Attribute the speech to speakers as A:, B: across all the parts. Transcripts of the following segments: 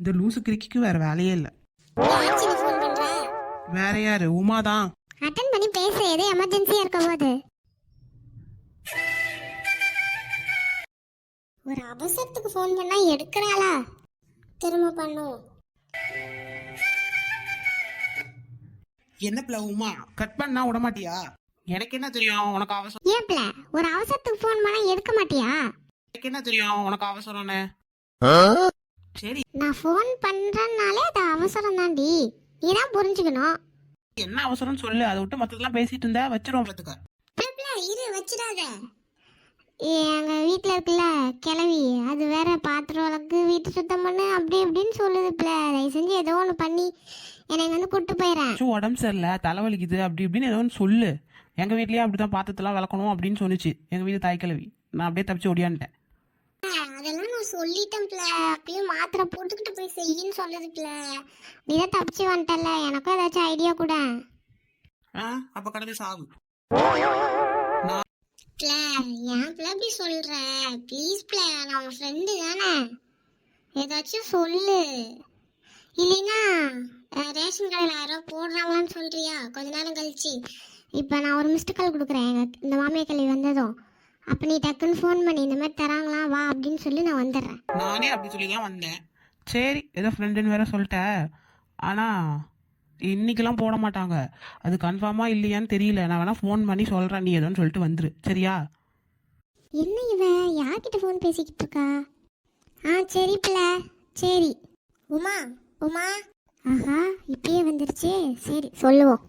A: இந்த லூசு கிரிக்கிக்கு வேற வேலையே இல்லை. வேற யாரு? உமா தான்.
B: அட்டன் பண்ணி பேச ஏதோ எமர்ஜென்சியா இருக்க போது. ஒரு அவசரத்துக்கு ஃபோன் பண்ணா எடுக்கிறாளா? திரும்ப பண்ணுவோம்.
A: என்ன பிள்ளை உமா? கட் பண்ணா விட மாட்டியா? எனக்கு என்ன தெரியும்? உனக்கு அவசரம்.
B: ஏப்ல ஒரு அவசரத்துக்கு ஃபோன் பண்ணா எடுக்க மாட்டியா?
A: எனக்கு என்ன தெரியும்? உனக்கு அவசரம்னு. சரி.
B: நான் ஃபோன் பண்றேன்னாலே அது அவசரம் தாண்டி நீ தான் புரிஞ்சுக்கணும்.
A: என்ன அவசரம்னு சொல்லு அதை விட்டு மத்ததெல்லாம் பேசிட்டு இருந்தா வச்சிருவோம் பார்த்துக்க
B: பிளப்ல, இரு வச்சிடாத. எங்க வீட்ல இருக்குல்ல கிளவி அது வேற பாத்திரம் வளர்க்கு வீட்டு சுத்தம் பண்ணு அப்படி இப்படின்னு சொல்லுது பிள்ளை. தயவு செஞ்சு ஏதோ ஒன்று பண்ணி என்னை இங்க வந்து கூட்டு போயிடறேன்
A: சு, உடம்பு சரியில்லை தலைவலிக்குது அப்படி இப்படின்னு ஏதோ ஒன்று சொல்லு. எங்க வீட்லயும் அப்படிதான் பாத்திரத்தெல்லாம் விளக்கணும் அப்படின்னு சொன்னுச்சு எங்க வீடு தாய் கிழவி. நான் அப்படியே தப்பிச்சு ஓடியான்ட்டேன்
B: சொல்லிட்டேன் பிள்ளை. அப்படியே மாத்திரை போட்டுக்கிட்டு போய் செய்யின்னு சொல்லுது பிள்ளை. நீ தான் தப்பிச்சு வந்துட்டல எனக்கும் ஏதாச்சும் ஐடியா கூட.
A: ஆ அப்ப சாகு
B: பிள்ளை ஏன் பிள்ளை இப்படி சொல்ற? ப்ளீஸ் பிள்ளை உன் ஃப்ரெண்டு தானே. ஏதாச்சும் சொல்லு. இல்லைன்னா ரேஷன் கடையில் யாரோ போடுறாங்களான்னு சொல்றியா? கொஞ்ச நேரம் கழிச்சு. இப்போ நான் ஒரு மிஸ்டு கால் கொடுக்குறேன். எங்கள் இந்த மாமியா கல்வி வந்ததும். அப்போ நீ டக்குன்னு ஃபோன் பண்ணி இந்த மாதிரி தராங்களா வா அப்படின்னு சொல்லி நான் வந்துடுறேன்.
A: நானே அப்படி சொல்லி தான் வந்தேன். சரி ஏதோ ஃப்ரெண்டுன்னு வேற சொல்லிட்டேன் ஆனா இன்னைக்கெல்லாம் போட மாட்டாங்க. அது கன்ஃபார்மா இல்லையான்னு தெரியல. நான் வேணா ஃபோன் பண்ணி சொல்றேன். நீ ஏதோன்னு சொல்லிட்டு வந்துரு. சரியா?
B: என்ன இவன் யார்கிட்ட ஃபோன் பேசிக்கிட்டு இருக்கா? ஆ சரி பிள்ளை. சரி. உமா உமா. ஆஹா இப்பயே வந்துருச்சு. சரி சொல்லுவோம்.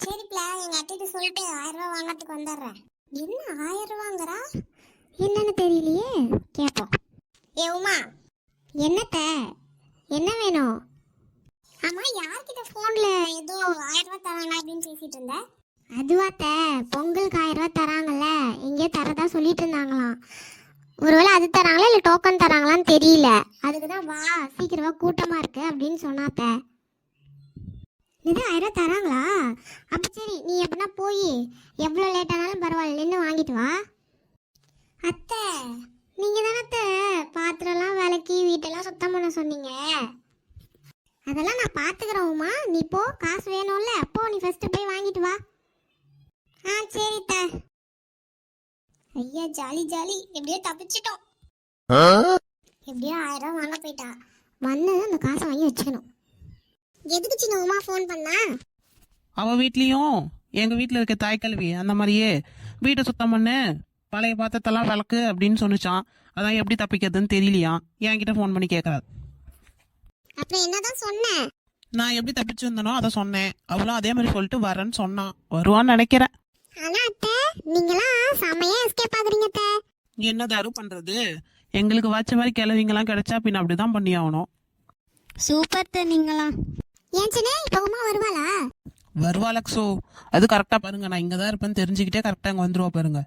B: சரி பிள்ளை எங்க அத்தைட்டு சொல்லிட்டு ஆயிரம் ரூபாய் வாங்கறதுக்கு வந்துடுறேன். என்ன ஆயிரம் ரூபாங்கிறா? என்னன்னு தெரியலையே. கேட்போம் ஏ உமா. என்னத்த? என்ன வேணும்? ஆமா யார்கிட்ட போன்ல ஏதோ ஆயிரம் ரூபாய் தராங்க அப்படின்னு பேசிட்டு இருந்த? அதுவாத்த பொங்கலுக்கு ஆயிரம் ரூபாய் தராங்கல்ல. எங்கேயோ தரதா சொல்லிட்டு இருந்தாங்களாம் ஒருவேளை அது தராங்களா இல்லை டோக்கன் தராங்களான்னு தெரியல. அதுக்கு தான் வா சீக்கிரமா கூட்டமா இருக்கு அப்படின்னு சொன்னாத்த. இது ஆயிரம் தராங்களா? அப்ப சரி நீ எப்படின்னா போய் எவ்வளோ லேட் ஆனாலும் பரவாயில்ல நின்று வாங்கிட்டு வா. அத்தை நீங்க தானே அத்தை பாத்திரம்லாம் விளக்கி வீட்டெல்லாம் சுத்தம் பண்ண சொன்னீங்க. அதெல்லாம் நான் பார்த்துக்கிறேன் உமா. நீ போ காசு வேணும்ல போ நீ ஃபர்ஸ்ட் போய் வாங்கிட்டு வா. ஆ சரி த ஐயா ஜாலி ஜாலி. எப்படியோ தப்பிச்சிட்டோம். எப்படியோ ஆயிரம் வாங்க போயிட்டா. வந்து அந்த காசை வாங்கி வச்சுக்கணும். எதுக்கு சின்ன உமா ஃபோன் பண்ணா?
A: அவ வீட்லயும் எங்க வீட்ல இருக்க தாய் கல்வி அந்த மாதிரியே வீட்டை சுத்தம் பண்ணு பழைய பாத்திரத்தெல்லாம் விளக்கு அப்படின்னு சொன்னுச்சான் அதான் எப்படி தப்பிக்கிறதுன்னு தெரியலையா? என்கிட்ட ஃபோன் பண்ணி கேட்கறாரு
B: அப்புறம் என்னதான் சொன்னேன்
A: நான் எப்படி தப்பிச்சு வந்தனோ அதை சொன்னேன். அவளும் அதே மாதிரி சொல்லிட்டு வரேன்னு சொன்னான். வருவான்னு நினைக்கிறேன்.
B: ஆனா அத்தை நீங்களாம் செமையா எஸ்கேப் ஆகுறீங்க அத்தை.
A: என்ன தரு பண்றது? எங்களுக்கு வச்ச மாதிரி கிழவிங்கெல்லாம் கிடைச்சா பின்ன அப்படிதான் பண்ணி ஆகணும்
B: சூப்பர் நீங்களாம். ஏன் சின்ன? இப்போ உமா வருவாளா?
A: வருவாளக்ஸோ அது கரெக்டா பாருங்க. நான் இங்க தான் இருப்பேன்னு தெரிஞ்சுக்கிட்டே கரெக்டா அங்க வந்துருவா பாருங்க.